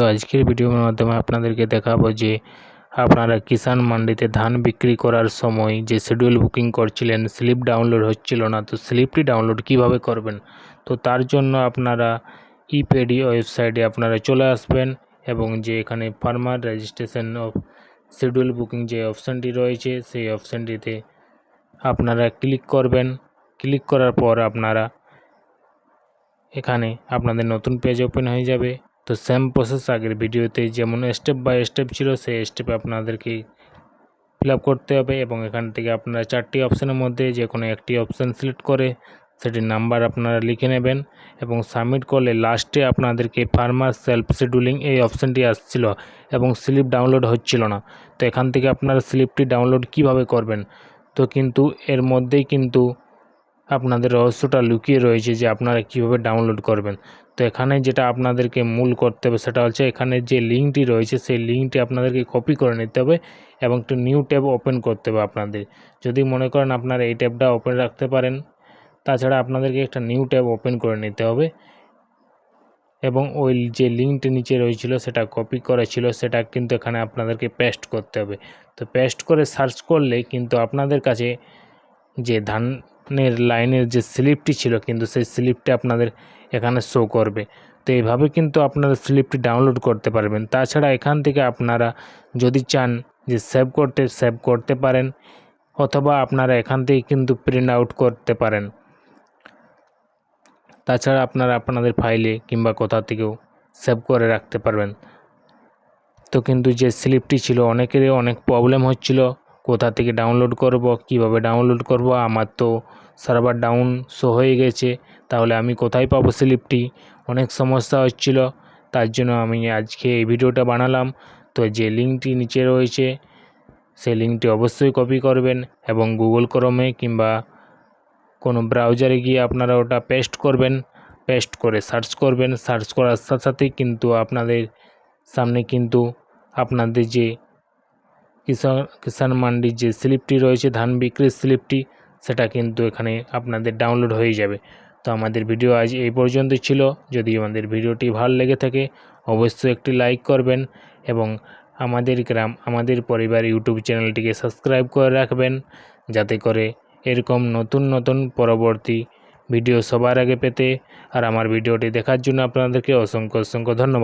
তো আজকের ভিডিওর মাধ্যমে আপনাদেরকে দেখাবো যে আপনারা কিষাণ মান্ডিতে ধান বিক্রি করার সময় যে শিডিউল বুকিং করছিলেন স্লিপ ডাউনলোড হচ্ছিল না। তো স্লিপটি ডাউনলোড কীভাবে করবেন? তো তার জন্য আপনারা ইপেডি ওয়েবসাইটে আপনারা চলে আসবেন এবং যে এখানে farmer registration of schedule booking যে অপশানটি রয়েছে, সেই অপশানটিতে আপনারা ক্লিক করবেন। ক্লিক করার পর আপনারা এখানে আপনাদের নতুন পেজ ওপেন হয়ে যাবে। তো সেম প্রসেস আগের ভিডিওতে যেমন স্টেপ বাই স্টেপ ছিল, সেই স্টেপে আপনাদেরকে ফিল করতে হবে এবং এখান থেকে আপনারা চারটি অপশানের মধ্যে যে কোনো একটি অপশান সিলেক্ট করে সেটির নাম্বার আপনারা লিখে নেবেন এবং সাবমিট করলে লাস্টে আপনাদেরকে ফার্মার সেলফ শিডিউলিং এই অপশানটি আসছিল এবং স্লিপ ডাউনলোড হচ্ছিল না। তো এখান থেকে আপনারা স্লিপটি ডাউনলোড কীভাবে করবেন? তো কিন্তু এর মধ্যেই কিন্তু আপনাদের রহস্যটা লুকিয়ে রয়েছে যে আপনারা কীভাবে ডাউনলোড করবেন। তো এখানে যেটা আপনাদেরকে মূল করতে হবে সেটা হচ্ছে এখানে যে লিঙ্কটি রয়েছে সেই লিঙ্কটি আপনাদেরকে কপি করে নিতে হবে এবং একটু নিউ ট্যাব ওপেন করতে হবে আপনাদের। যদি মনে করেন আপনারা এই ট্যাবটা ওপেন রাখতে পারেন, তাছাড়া আপনাদেরকে একটা নিউ ট্যাব ওপেন করে নিতে হবে এবং ওই যে লিঙ্কটি নিচে রয়েছিল সেটা কপি করা ছিল, সেটা কিন্তু এখানে আপনাদেরকে পেস্ট করতে হবে। তো পেস্ট করে সার্চ করলে কিন্তু আপনাদের কাছে যে ধানের লাইনের যে স্লিপটি ছিল কিন্তু সেই স্লিপটি আপনাদের এখানে শো করবে। তো এইভাবে কিন্তু আপনারা স্লিপটি ডাউনলোড করতে পারবেন। তাছাড়া এখান থেকে আপনারা যদি চান যে সেভ করতে সেভ করতে পারেন অথবা আপনারা এখান থেকে কিন্তু প্রিন্ট আউট করতে পারেন। তাছাড়া আপনারা আপনাদের ফাইলে কিংবা কোথা থেকেও সেভ করে রাখতে পারবেন। তো কিন্তু যে স্লিপটি ছিল, অনেকেরই অনেক প্রবলেম হচ্ছিল। কোথা থেকে ডাউনলোড করব, কীভাবে ডাউনলোড করব, আমার তো সার্ভার ডাউন শো হয়ে গেছে, তাহলে আমি কোথায় পাবো স্লিপটি অনেক সমস্যা হচ্ছিল, তার জন্য আমি আজকে এই ভিডিওটা বানালাম। তো যে লিঙ্কটি নিচে রয়েছে, সেই লিঙ্কটি অবশ্যই কপি করবেন এবং গুগল ক্রমে কিংবা কোনো ব্রাউজারে গিয়ে আপনারা ওটা পেস্ট করবেন। পেস্ট করে সার্চ করবেন। সার্চ করার সাথে সাথেই কিন্তু আপনাদের সামনে কিন্তু আপনাদের যে কিষাণ কিষাণ মান্ডির যে স্লিপটি রয়েছে, ধান বিক্রির স্লিপটি, সেটা কিন্তু এখানে আপনাদের ডাউনলোড হয়ে যাবে। তো আমাদের ভিডিও আজ এই পর্যন্ত ছিল। যদি আমাদের ভিডিওটি ভালো লেগে থাকে, অবশ্যই একটি লাইক করবেন এবং আমাদের গ্রাম, আমাদের পরিবার ইউটিউব চ্যানেলটিকে সাবস্ক্রাইব করে রাখবেন, যাতে করে এরকম নতুন নতুন পরবর্তী ভিডিও সবার আগে পেতে। আর আমার ভিডিওটি দেখার জন্য আপনাদেরকে অসংখ্য অসংখ্য ধন্যবাদ।